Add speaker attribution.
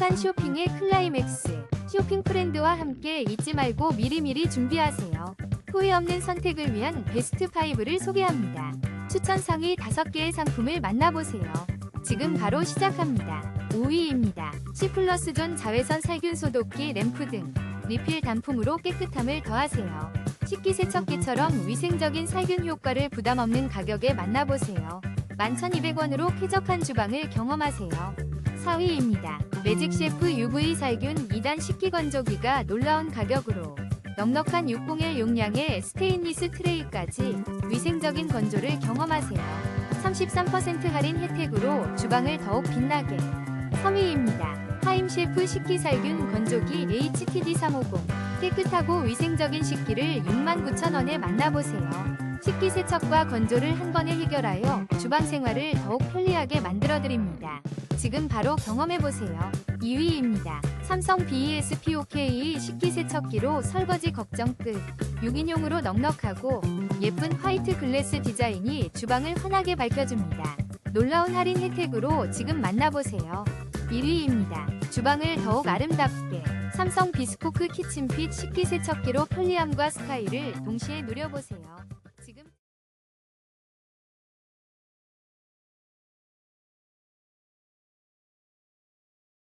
Speaker 1: 행복한 쇼핑의 클라이맥스. 쇼핑 프렌드와 함께 잊지 말고 미리미리 준비하세요. 후회 없는 선택을 위한 베스트 5를 소개합니다. 추천 상위 5개의 상품을 만나보세요. 지금 바로 시작합니다. 5위입니다. C 존 자외선 살균 소독기 램프 등 리필 단품으로 깨끗함을 더하세요. 식기세척기처럼 위생적인 살균 효과를 부담 없는 가격에 만나보세요. 11,200원으로 쾌적한 주방을 경험하세요. 4위입니다. 매직 셰프 UV 살균 2단 식기 건조기가 놀라운 가격으로 넉넉한 601 용량의 스테인리스 트레이까지 위생적인 건조를 경험하세요. 33% 할인 혜택으로 주방을 더욱 빛나게. 3위입니다. 하임 셰프 식기 살균 건조기 HTD 350 깨끗하고 위생적인 식기를 69,000원에 만나보세요. 식기 세척과 건조를 한 번에 해결하여 주방 생활을 더욱 편리하게 만들어드립니다. 지금 바로 경험해보세요. 2위입니다. 삼성 BES POK 식기세척기로 설거지 걱정 끝. 6인용으로 넉넉하고 예쁜 화이트 글래스 디자인이 주방을 환하게 밝혀줍니다. 놀라운 할인 혜택으로 지금 만나보세요. 1위입니다. 주방을 더욱 아름답게. 삼성 비스코크 키친핏 식기세척기로 편리함과 스타일을 동시에 누려보세요.